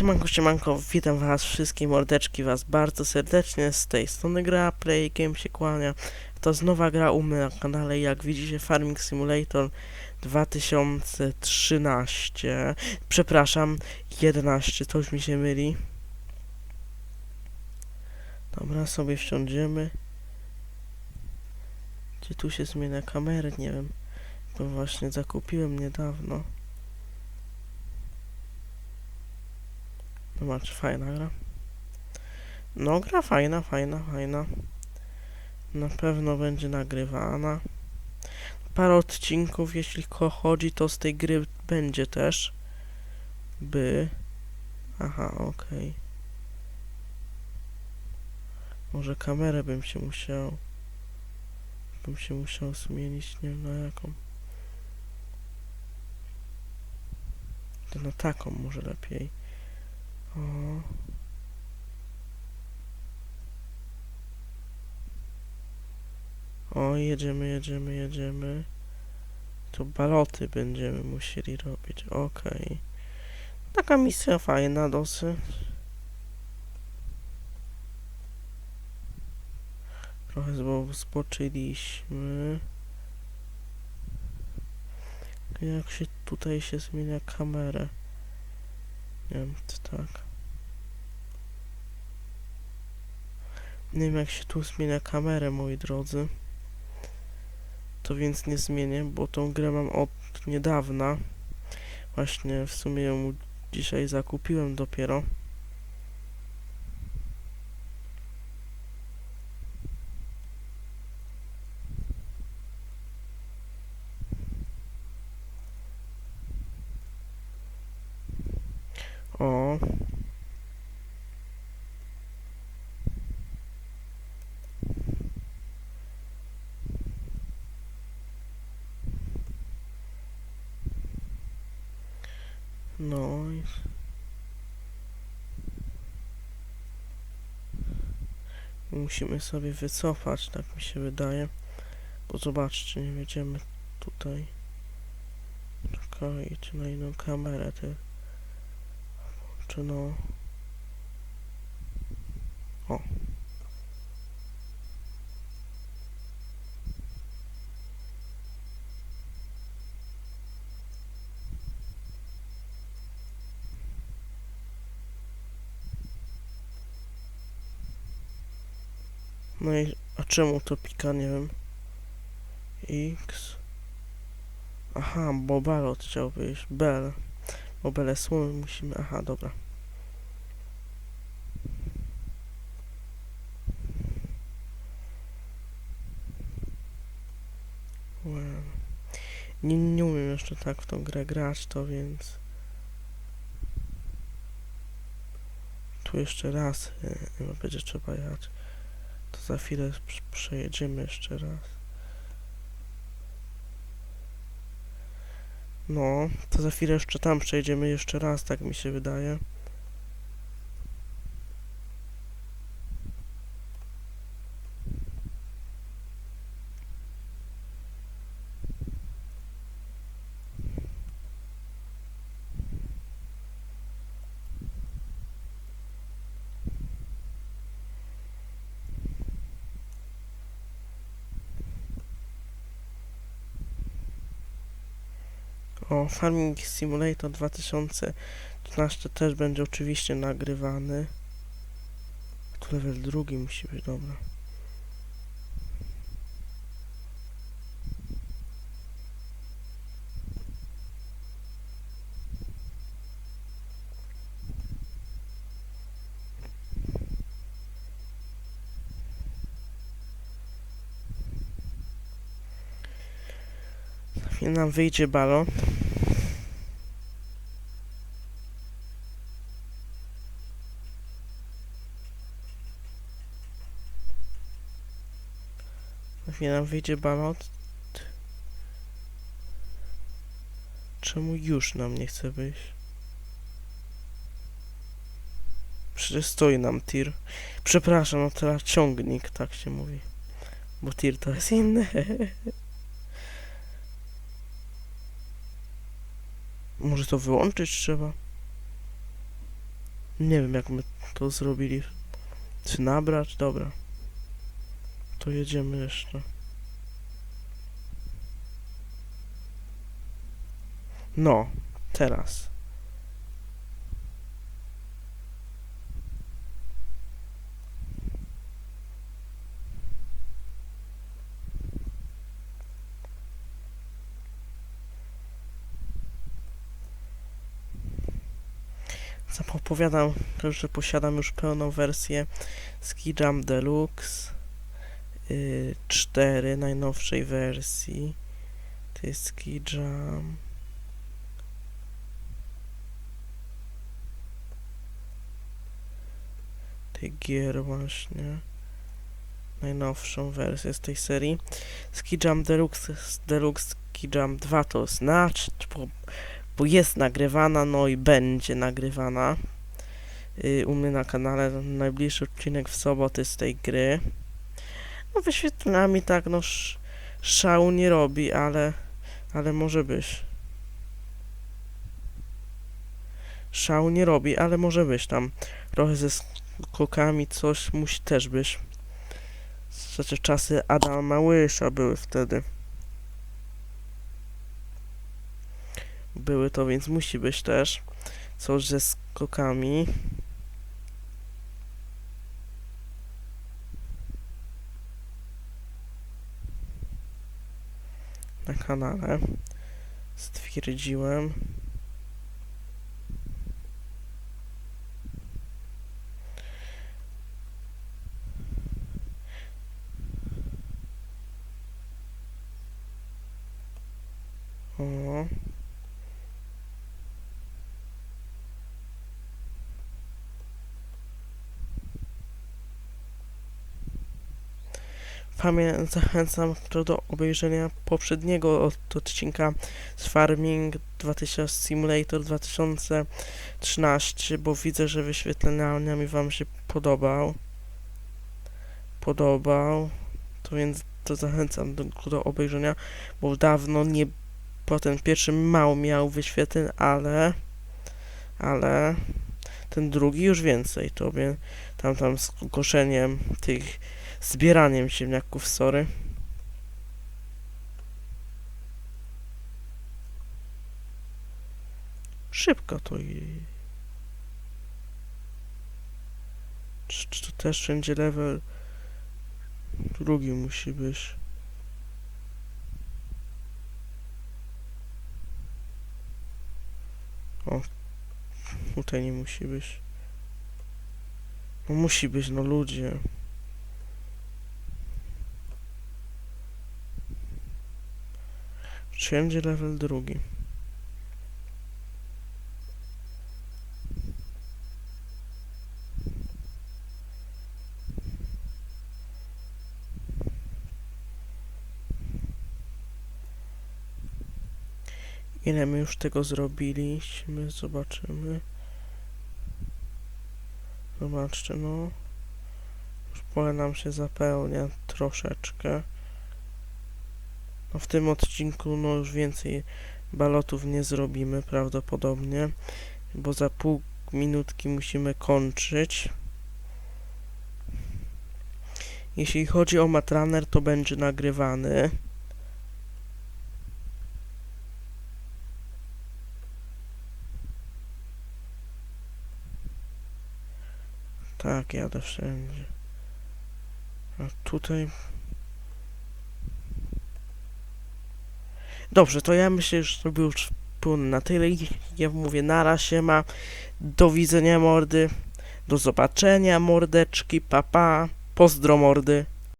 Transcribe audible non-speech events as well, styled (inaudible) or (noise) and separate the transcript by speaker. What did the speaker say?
Speaker 1: Siemanko, siemanko, witam was wszystkie mordeczki, was bardzo serdecznie z tej strony gra Play Game się kłania. To nowa gra u mnie na kanale, jak widzicie Farming Simulator 2013, przepraszam, 11, to już mi się myli. Dobra, sobie wsiądziemy. Gdzie tu się zmienia kamery, nie wiem, bo właśnie zakupiłem niedawno. Zobacz, fajna gra. No, gra fajna, fajna, fajna. Na pewno będzie nagrywana. Parę odcinków, jeśli chodzi, to z tej gry będzie też. By. Aha, okej. Może kamerę bym się musiał. Bym się musiał zmienić, nie wiem na jaką. To na taką może lepiej. O. O, jedziemy, jedziemy, jedziemy. To baloty będziemy musieli robić. Okej. Taka misja fajna dosyć. Trochę zboczyliśmy. Jak się tutaj się zmienia kamerę? Nie wiem, czy tak. Nie wiem, jak się tu zmienia kamerę, moi drodzy. To więc nie zmienię, bo tą grę mam od niedawna. Właśnie w sumie ją dzisiaj zakupiłem dopiero. O. No i... Musimy sobie wycofać, tak mi się wydaje. Bo zobaczcie, nie będziemy tutaj. Czekajcie na inną kamerę, ty. Czy no... O. No i a czemu to pika, nie wiem. X. Aha, bo balot chciał wyjść. Bel. Bo bele słomy musimy. Aha, dobra. Well. Nie, nie umiem jeszcze tak w tą grę grać, to więc. Tu jeszcze raz e, chyba będzie trzeba jechać. To za chwilę prze- przejedziemy jeszcze raz. No, to za chwilę jeszcze tam przejedziemy jeszcze raz, tak mi się wydaje. O, Farming Simulator 2013 też będzie oczywiście nagrywany. Tu level drugi musi być, dobra. Nam wyjdzie balon. Za chwilę nam wyjdzie balot. Czemu już nam nie chce wyjść? Przecież stoi nam tir. Przepraszam, no teraz ciągnik, tak się mówi. Bo tir to jest inne. (laughs) Może to wyłączyć trzeba? Nie wiem, jak my to zrobili. Czy nabrać? Dobra. To jedziemy jeszcze. No, teraz. Zapowiadam, że posiadam już pełną wersję Ski Jump Deluxe 4 najnowszej wersji. To jest Ski. Tych gier właśnie. Najnowszą wersję z tej serii. Ski Deluxe, Deluxe Ski Jump 2 to znacz, bo, bo jest nagrywana, no i będzie nagrywana y, u mnie na kanale. Najbliższy odcinek w sobotę z tej gry. No wyświetleniami tak, no sz, szału nie robi, ale, ale może być. Szału nie robi, ale może być tam. Trochę ze skokami coś musi też być. Znaczy czasy Adama Małysza były wtedy. Były to, więc musi być też coś ze skokami. Kanale stwierdziłem. O. Pamię zachęcam do obejrzenia poprzedniego od- odcinka z Farming 2000 Simulator 2013, bo widzę, że wyświetleniami wam się podobał. Podobał. To więc to zachęcam do, do obejrzenia, bo dawno nie bo ten pierwszy mało miał wyświetleń, ale ale ten drugi już więcej tobie tam tam z koszeniem tych zbieraniem ziemniaków sorry szybko to i czy, czy to też wszędzie level drugi musi być O, tutaj nie musi być. No musi być, no ludzie. Wszędzie level drugi. Ile my już tego zrobiliśmy? Zobaczymy. Zobaczcie, no. Już pole nam się zapełnia troszeczkę. No w tym odcinku, no już więcej balotów nie zrobimy prawdopodobnie, bo za pół minutki musimy kończyć. Jeśli chodzi o Matraner, to będzie nagrywany. Tak, jadę wszędzie. A tutaj... Dobrze, to ja myślę, że to był już na tyle. Ja mówię, nara ma. Do widzenia mordy. Do zobaczenia mordeczki, papa. Pozdro mordy.